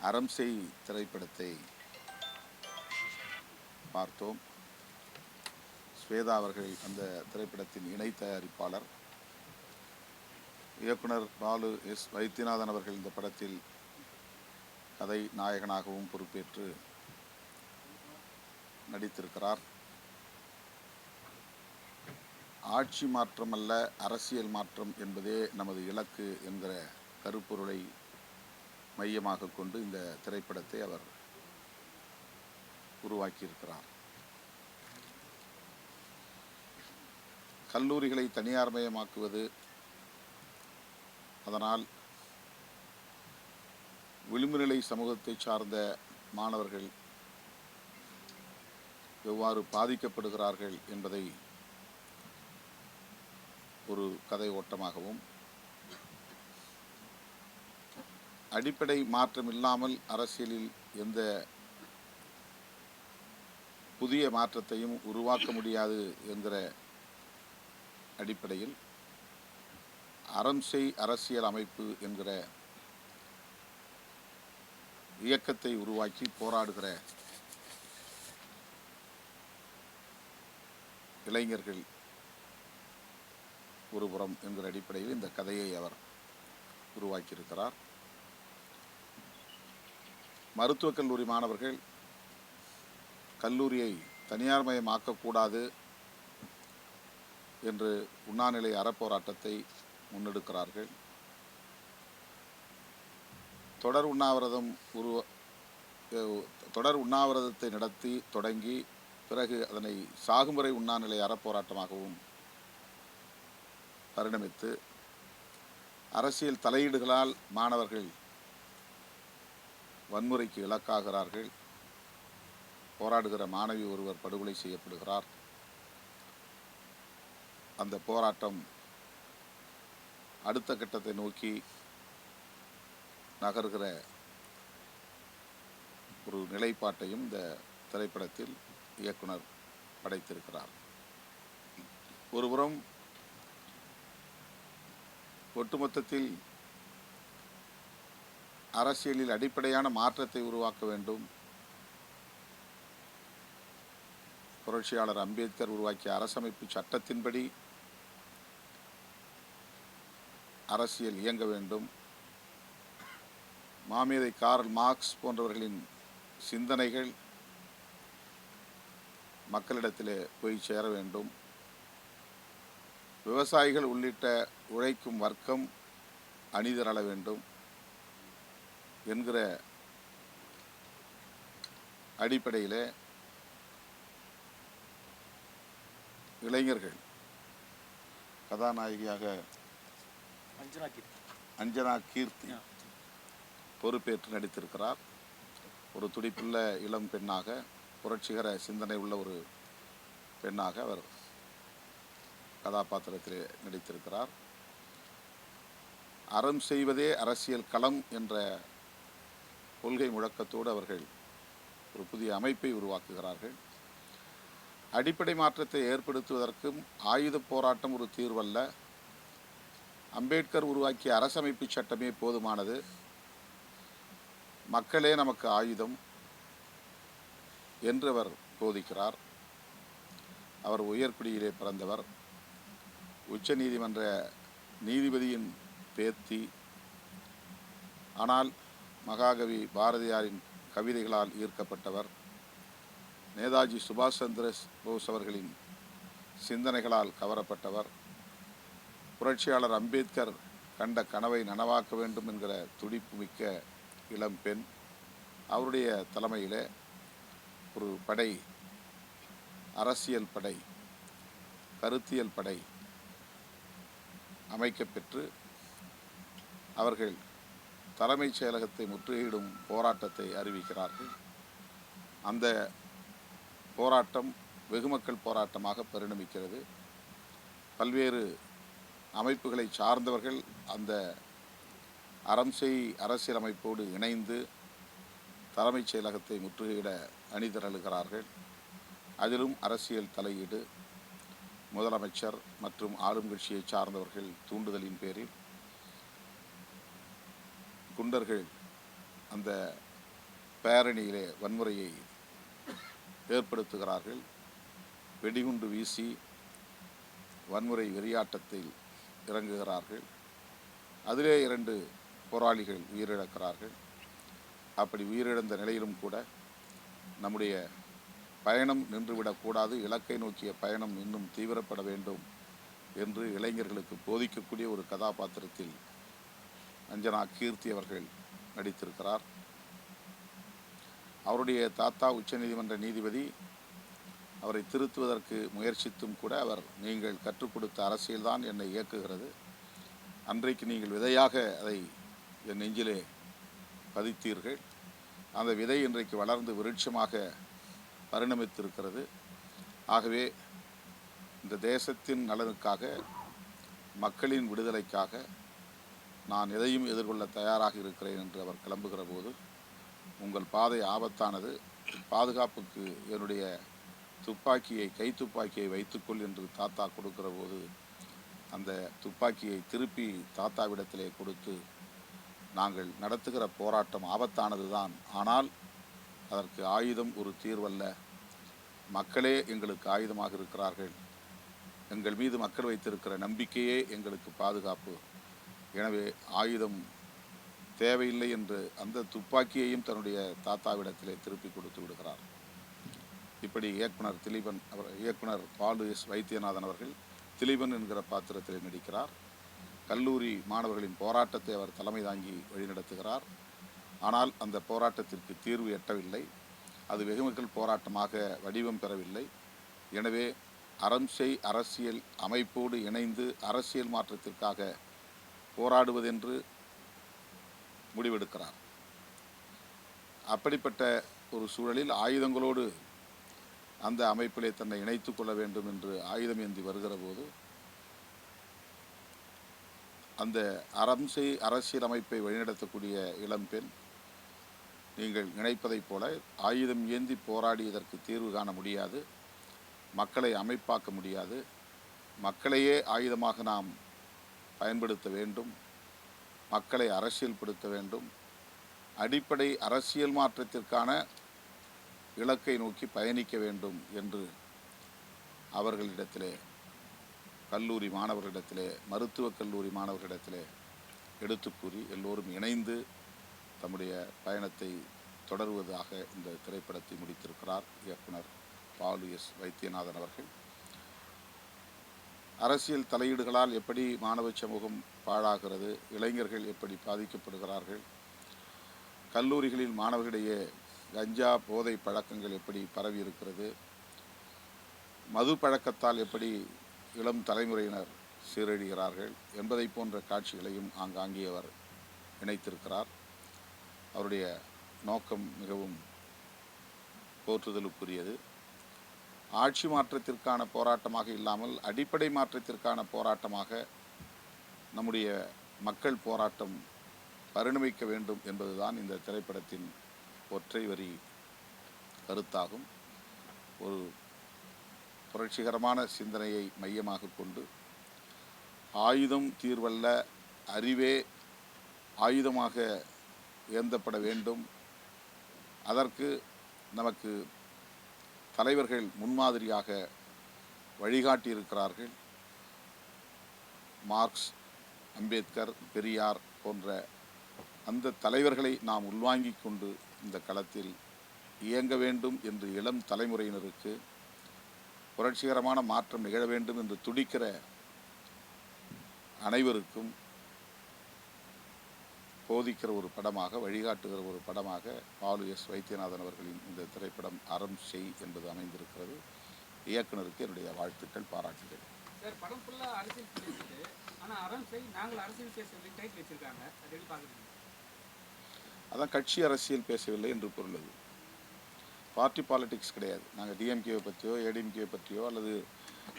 அறம் செய் திரைப்படத்தை பார்த்தோம். ஸ்வேதா அவர்கள் அந்த திரைப்படத்தின் இணை தயாரிப்பாளர். இயக்குனர் பாலு எஸ் வைத்தியநாதன் அவர்கள் இந்த படத்தில் கதை நாயகனாகவும் பொறுப்பேற்று நடித்திருக்கிறார். ஆட்சி மாற்றம் அல்ல அரசியல் மாற்றம் என்பதே நமது இலக்கு என்கிற கருப்பொருளை மையமாக கொண்டு இந்த திரைப்படத்தை அவர் உருவாக்கியிருக்கிறார். கல்லூரிகளை தனியார்மயமாக்குவது அதனால் விளிம்புநிலை சமூகத்தை சார்ந்த மாணவர்கள் எவ்வாறு பாதிக்கப்படுகிறார்கள் என்பதை ஒரு கதை ஓட்டமாகவும் அடிப்படை மாற்றம் இல்லாமல் அரசியலில் எந்த புதிய மாற்றத்தையும் உருவாக்க முடியாது என்கிற அடிப்படையில் அறம்செய் அரசியல் அமைப்பு என்கிற இயக்கத்தை உருவாக்கி போராடுகிற இளைஞர்கள் ஒருபுறம் என்கிற அடிப்படையில் இந்த கதையை அவர் உருவாக்கியிருக்கிறார். மருத்துவக் கல்லூரி மாணவர்கள் கல்லூரியை தனியார் மயமாக்கக்கூடாது என்று உண்ணாநிலை அறப்போராட்டத்தை முன்னெடுக்கிறார்கள். தொடர் உண்ணாவிரதம் உருவ தொடர் உண்ணாவிரதத்தை நடத்தி தொடங்கி பிறகு அதனை சாகுமுறை உண்ணாநிலை அறப்போராட்டமாகவும் பரிணமித்து அரசியல் தலையீடுகளால் மாணவர்கள் வன்முறைக்கு இலக்காகிறார்கள். போராடுகிற மாணவி ஒருவர் படுகொலை செய்யப்படுகிறார். அந்த போராட்டம் அடுத்த கட்டத்தை நோக்கி நகர்கிற ஒரு நிலைப்பாட்டையும் இந்த திரைப்படத்தில் இயக்குனர் படைத்திருக்கிறார். ஒருபுறம் ஒட்டுமொத்தத்தில் அரசியலில் அடிப்படையான மாற்றத்தை உருவாக்க வேண்டும். புரட்சியாளர் அம்பேத்கர் உருவாக்கிய அரசமைப்பு சட்டத்தின்படி அரசியல் இயங்க வேண்டும். மாமேதை கார்ல் மார்க்ஸ் போன்றவர்களின் சிந்தனைகள் மக்களிடத்திலே போய் சேர வேண்டும். விவசாயிகள் உள்ளிட்ட உழைக்கும் வர்க்கம் அணிதிரள வேண்டும். என்கிற அடிப்படையிலே இளைஞர்கள் கதாநாயகியாக அஞ்சனா கீர்த்தி. அஞ்சனா கீர்த்தி பொறுப்பேற்று நடித்திருக்கிறார். ஒரு துடிப்புள்ள இளம் பெண்ணாக புரட்சிகர சிந்தனை உள்ள ஒரு பெண்ணாக அவர் கதாபாத்திரத்திலே நடித்திருக்கிறார். அறம் செய்வதே அரசியல் களம் என்ற கொள்கை முழக்கத்தோடு அவர்கள் ஒரு புதிய அமைப்பை உருவாக்குகிறார்கள். அடிப்படை மாற்றத்தை ஏற்படுத்துவதற்கும் ஆயுத போராட்டம் ஒரு தீர்வல்ல. அம்பேத்கர் உருவாக்கிய அரசமைப்பு சட்டமே போதுமானது. மக்களே நமக்கு ஆயுதம் என்று அவர் போதிக்கிறார். அவர் உயர்குடியிலே பிறந்தவர். உச்ச நீதிமன்ற நீதிபதியின் பேத்தி. ஆனால் மகாகவி பாரதியாரின் கவிதைகளால் ஈர்க்கப்பட்டவர். நேதாஜி சுபாஷ் சந்திர போஸ் அவர்களின் சிந்தனைகளால் கவரப்பட்டவர். புரட்சியாளர் அம்பேத்கர் கண்ட கனவை நனவாக்க வேண்டும் என்கிற துடிப்பு மிக்க இளம் பெண். அவருடைய தலைமையில் ஒரு படை அரசியல் படை கருத்தியல் படை அமைக்கப்பெற்று அவர்கள் தலைமைச் செயலகத்தை முற்றுகையிடும் போராட்டத்தை அறிவிக்கிறார்கள். அந்த போராட்டம் வெகுமக்கள் போராட்டமாக பரிணமிக்கிறது. பல்வேறு அமைப்புகளை சார்ந்தவர்கள் அந்த அறம் அரசியலமைப்போடு இணைந்து தலைமைச் செயலகத்தை முற்றுகையிட அணிதிரழுகிறார்கள் அதிலும் அரசியல் தலையீடு முதலமைச்சர் மற்றும் ஆளும் கட்சியை சார்ந்தவர்கள் தூண்டுதலின் பேரில் குண்டர்கள் அந்த பேரணியிலே வன்முறையை ஏற்படுத்துகிறார்கள். வெடிகுண்டு வீசி வன்முறை வெறியாட்டத்தில் இறங்குகிறார்கள். அதிலே இரண்டு போராளிகள் உயிரிழக்கிறார்கள். அப்படி உயிரிழந்த நிலையிலும் கூட நம்முடைய பயணம் நின்றுவிடக்கூடாது இலக்கை நோக்கிய பயணம் இன்னும் தீவிரப்பட வேண்டும் என்று இளைஞர்களுக்கு போதிக்கக்கூடிய ஒரு கதாபாத்திரத்தில் அஞ்சனா கீர்த்தி அவர்கள் நடித்திருக்கிறார். அவருடைய தாத்தா உச்சநீதிமன்ற நீதிபதி. அவரை திருத்துவதற்கு முயற்சித்தும் கூட அவர் நீங்கள் கற்றுக் கொடுத்த அரசியல்தான் என்னை இயக்குகிறது. அன்றைக்கு நீங்கள் விதையாக அதை என் நெஞ்சிலே பதித்தீர்கள். அந்த விதை இன்றைக்கு வளர்ந்து விருட்சமாக பரிணமித்திருக்கிறது. ஆகவே இந்த தேசத்தின் நலனுக்காக மக்களின் விடுதலைக்காக நான் எதையும் எதிர்கொள்ள தயாராக இருக்கிறேன் என்று அவர் கிளம்புகிற போது உங்கள் பாதை ஆபத்தானது. பாதுகாப்புக்கு என்னுடைய துப்பாக்கியை கை துப்பாக்கியை வைத்துக்கொள் என்று தாத்தா கொடுக்கிற போது அந்த துப்பாக்கியை திருப்பி தாத்தாவிடத்திலே கொடுத்து நாங்கள் நடத்துகிற போராட்டம் ஆபத்தானது தான். ஆனால் அதற்கு ஆயுதம் ஒரு தீர்வல்ல. மக்களே எங்களுக்கு ஆயுதமாக இருக்கிறார்கள். எங்கள் மீது மக்கள் வைத்திருக்கிற நம்பிக்கையே எங்களுக்கு பாதுகாப்பு. எனவே ஆயுதம் தேவையில்லை என்று அந்த துப்பாக்கியையும் தன்னுடைய தாத்தாவிடத்திலே திருப்பி கொடுத்து விடுகிறார். இப்படி இயக்குனர் திலீபன் அவர் இயக்குனர் பாலு எஸ் வைத்தியநாதன் அவர்கள் திலீபன் என்கிற பாத்திரத்தில் நடிக்கிறார். கல்லூரி மாணவர்களின் போராட்டத்தை அவர் தலைமை தாங்கி வழிநடத்துகிறார். ஆனால் அந்த போராட்டத்திற்கு தீர்வு எட்டவில்லை. அது வெகுமக்கள் போராட்டமாக வடிவம் பெறவில்லை. எனவே அறம் செய் அரசியல் அமைப்போடு இணைந்து அரசியல் மாற்றத்திற்காக போராடுவதென்று முடிவெடுக்கிறார். அப்படிப்பட்ட ஒரு சூழலில் ஆயுதங்களோடு அந்த அமைப்பிலே தன்னை இணைத்து கொள்ள வேண்டும் என்று ஆயுதம் ஏந்தி வருகிற போது அந்த அரம்சை அரசியலமைப்பை அரசியல் அமைப்பை வழிநடத்தக்கூடிய இளம்பெண் நீங்கள் நினைப்பதைப் போல ஆயுதம் ஏந்தி போராடி இதற்கு தீர்வு காண முடியாது. மக்களை அமைப்பாக்க முடியாது. மக்களையே ஆயுதமாக நாம் பயன்படுத்த வேண்டும் மக்களை அரசியல்படுத்த வேண்டும் அடிப்படை அரசியல் மாற்றத்திற்கான இலக்கை நோக்கி பயணிக்க வேண்டும் என்று அவர்களிடத்திலே கல்லூரி மாணவர்களிடத்திலே மருத்துவக் கல்லூரி மாணவர்களிடத்திலே எடுத்து கூறி எல்லோரும் இணைந்து தம்முடைய பயணத்தை தொடருவதாக இந்த திரைப்படத்தை முடித்திருக்கிறார் இயக்குனர் பாலு எஸ் வைத்தியநாதன் அவர்கள். அரசியல் தலையீடுகளால் எப்படி மாணவ சமூகம் பாழாகிறது இளைஞர்கள் எப்படி பாதிக்கப்படுகிறார்கள் கல்லூரிகளில் மாணவர்களிடையே கஞ்சா போதை பழக்கங்கள் எப்படி பரவி இருக்கிறது மது பழக்கத்தால் எப்படி இளம் தலைமுறையினர் சீரழிகிறார்கள் என்பதை போன்ற காட்சிகளையும் ஆங்காங்கே அவர் இணைத்திருக்கிறார். அவருடைய நோக்கம் மிகவும் போற்றுதலுக்குரியது. ஆட்சி மாற்றத்திற்கான போராட்டமாக இல்லாமல் அடிப்படை மாற்றத்திற்கான போராட்டமாக நம்முடைய மக்கள் போராட்டம் பரிணமிக்க வேண்டும் என்பதுதான் இந்த திரைப்படத்தின் ஒற்றை வரி கருத்தாகும். ஒரு புரட்சிகரமான சிந்தனையை மையமாக கொண்டு ஆயுதம் தீர்வல்ல அறிவே ஆயுதமாக ஏந்தப்பட வேண்டும். அதற்கு நமக்கு தலைவர்கள் முன்மாதிரியாக வழிகாட்டியிருக்கிறார்கள். மார்க்ஸ் அம்பேத்கர் பெரியார் போன்ற அந்த தலைவர்களை நாம் உள்வாங்கி கொண்டு இந்த களத்தில் இயங்க வேண்டும் என்று இளம் தலைமுறையினருக்கு புரட்சிகரமான மாற்றம் நிகழ வேண்டும் என்று துடிக்கிற அனைவருக்கும் போதிக்கிற ஒரு படமாக வழிகாட்டுகிற ஒரு படமாக பாலு எஸ் வைத்தியநாதன் அவர்களின் இந்த திரைப்படம் அறம் செய் என்பது அமைந்திருக்கிறது. இயக்குனருக்கு என்னுடைய வாழ்த்துக்கள் பாராட்டுகள். சார் படம் ஃபுல்லா அரசியல் பேசுது ஆனா அறம் செய் நாங்கள் அரசியல் பேசுறது டைட்டில் வச்சிருக்காங்க. அது எப்படி பாக்குறீங்க அதான் கட்சி அரசியல் பேசவில்லை என்று பொருள் அது பார்ட்டி பாலிடிக்ஸ் கிடையாது. நாங்கள் டிஎம்கேவை பற்றியோ ஏடிஎம்கேவை பற்றியோ அல்லது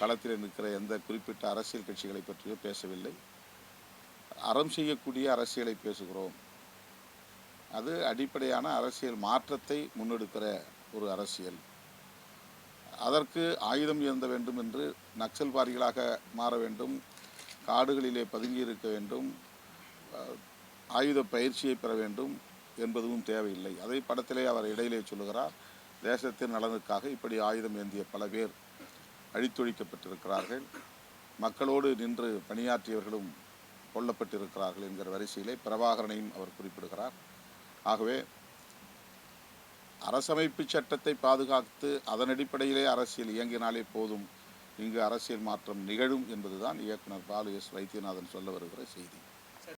களத்தில் நிற்கிற எந்த குறிப்பிட்ட அரசியல் கட்சிகளை பற்றியோ பேசவில்லை. அறம் செய்யக்கூடிய அரசியலை பேசுகிறோம். அது அடிப்படையான அரசியல் மாற்றத்தை முன்னெடுக்கிற ஒரு அரசியல். அதற்கு ஆயுதம் ஏந்த வேண்டும் என்று நக்சல்வாரிகளாக மாற வேண்டும். காடுகளிலே பதுங்கி இருக்க வேண்டும். ஆயுத பயிற்சியை பெற வேண்டும் என்பதும் தேவையில்லை. அதை படத்திலே அவர் இடையிலே சொல்லுகிறார். தேசத்தின் நலனுக்காக இப்படி ஆயுதம் ஏந்திய பல பேர் அழித்தொழிக்கப்பட்டிருக்கிறார்கள். மக்களோடு நின்று பணியாற்றியவர்களும் கொல்லப்பட்டிருக்கிறார்கள் என்கிற வரிசையிலே பிரபாகரனையும் அவர் குறிப்பிடுகிறார். ஆகவே அரசமைப்பு சட்டத்தை பாதுகாத்து அதன் அடிப்படையிலே அரசியல் இயங்கினாலே போதும். இங்கு அரசியல் மாற்றம் நிகழும் என்பதுதான் இயக்குனர் பாலு எஸ் வைத்தியநாதன் சொல்ல வருகிற செய்தி.